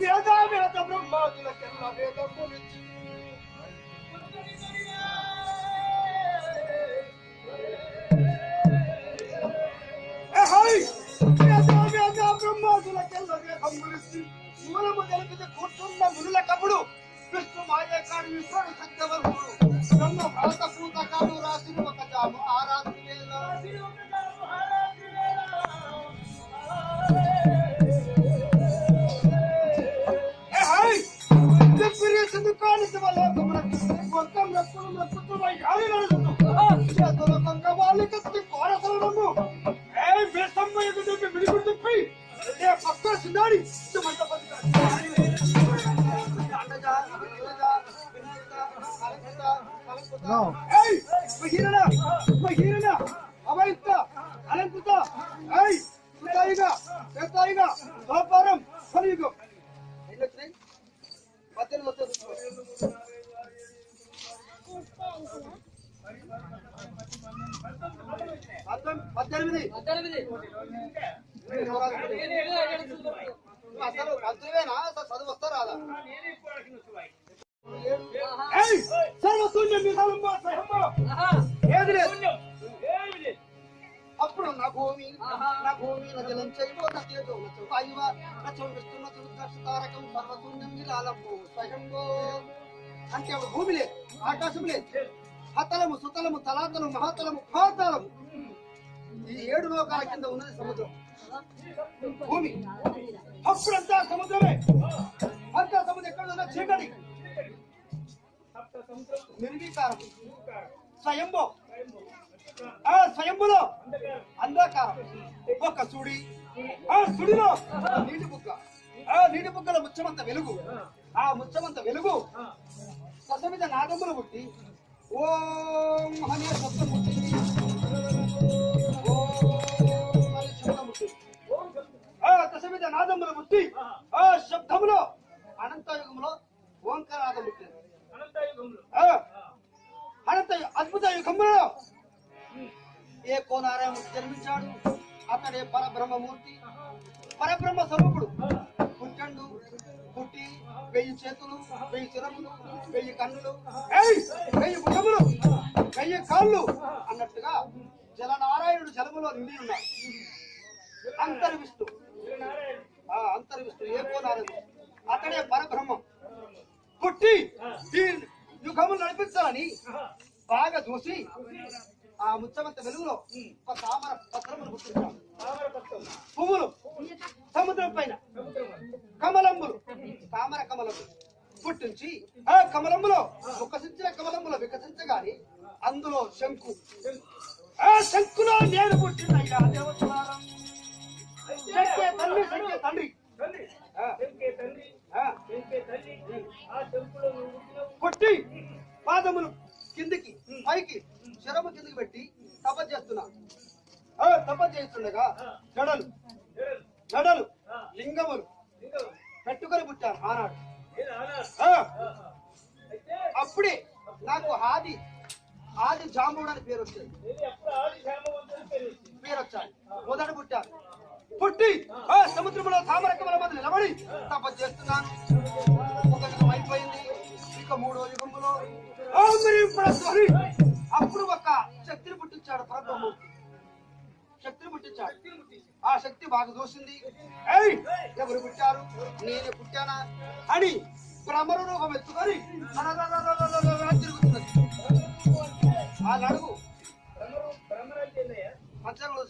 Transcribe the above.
వేద వేద బ్రహ్మాదులకెల్ల వేద కొలిచి బ్రహ్మాదులకెల్ల వేదం గురించి మూలము తెలిపితే కూర్చున్న మునులకప్పుడు విష్ణు మాయకాడు విశ్వడు సత్యవర్గుడు బ్రహ్మ భారత పూత కాదు No. Hey, Mahirana! Mahirana! అసలు మంత్రివేనా చదువు వస్తా రాదా ఏది లేదు అప్పుడు నా భూమి నా భూమి నా జలం నా తేజో వాయువ నా దుర్దర్శ తారకం సర్వశూన్యం నిలాలము స్వయంభో అంటే భూమి లేదు ఆకాశం లేదు హతలము సుతలము తలాతలము మహాతలము పాతలము. ఈ ఏడు లోకాల కింద ఉన్నది సముద్రం. భూమి. అప్పుడంతా సముద్రమే. అంతా సముద్రం ఎక్కడ ఉన్నా చీకటి. నిర్వీకారం. స్వయంభో. ఆ స్వయంభులో అంధకారం. ఒక సుడి. ఆ సుడిలో నీటి బుక్క ఆ నీటి బుక్కల ముచ్చమంత వెలుగు. ఆ ముచ్చమంత వెలుగు. ససమిత నాదములు పుట్టి ఓం హనే శబ్దం ఏ కోనారాయణమూర్తి జన్మించాడు? అతడే పరబ్రహ్మమూర్తి. పరబ్రహ్మ స్వరూపుడు. పుట్టండు పుట్టి వెయ్యి చేతులు వెయ్యి చిరములు వెయ్యి కన్నులు వెయ్యి భుజములు వెయ్యి కాళ్ళు అన్నట్టుగా జలనారాయణుడు జలములో నిండి ఉన్నాడు. అంతర్విష్ణు. ఆ అంతర్విష్ణు. ఏ కోనారాయణుడు అతడే పరబ్రహ్మం. పుట్టి యుగములు నడిపించాలని బాగా చూసి ఆ ముచ్చమంత వెలుగులో ఒక తామర పత్రములు పువ్వులు సముద్రం పైన కమలంబులు తామర కమలములు పుట్టించి ఆ కమలములో వికసించిన కమలములో వికసించగాని అందులో శంకు. ఆ శంకులో నేను పుట్టినయ్యా దేవతారం శంకే తల్లి శంకే తండ్రి. కొట్టి పాదములు కిందికి పైకి శరము కిందికి పెట్టి తప చేస్తున్నా. ఆ, తప చేస్తుండగా జడలు జడలు లింగములు పెట్టుకొని పుట్టారు ఆనాడు. అప్పుడే నాకు ఆది ఆది జాంబుడు అని పేరు వచ్చింది. పేరు వచ్చాడు మొదట పుట్టారు. పుట్టి ఆ సముద్రంలో తామర కమల మధ్య నిలబడి తప చేస్తున్నాను. అప్పుడు ఒక శక్తిని పుట్టించాడు ప్రభు శక్తిని పుట్టించాడు. ఆ శక్తి బాగా చూసింది ఎవరు పుట్టారు? నేనే పుట్టానా? అని భ్రమర రూపం ఎత్తుకొని తిరుగుతున్నది ఆ నడుగు పంచాలు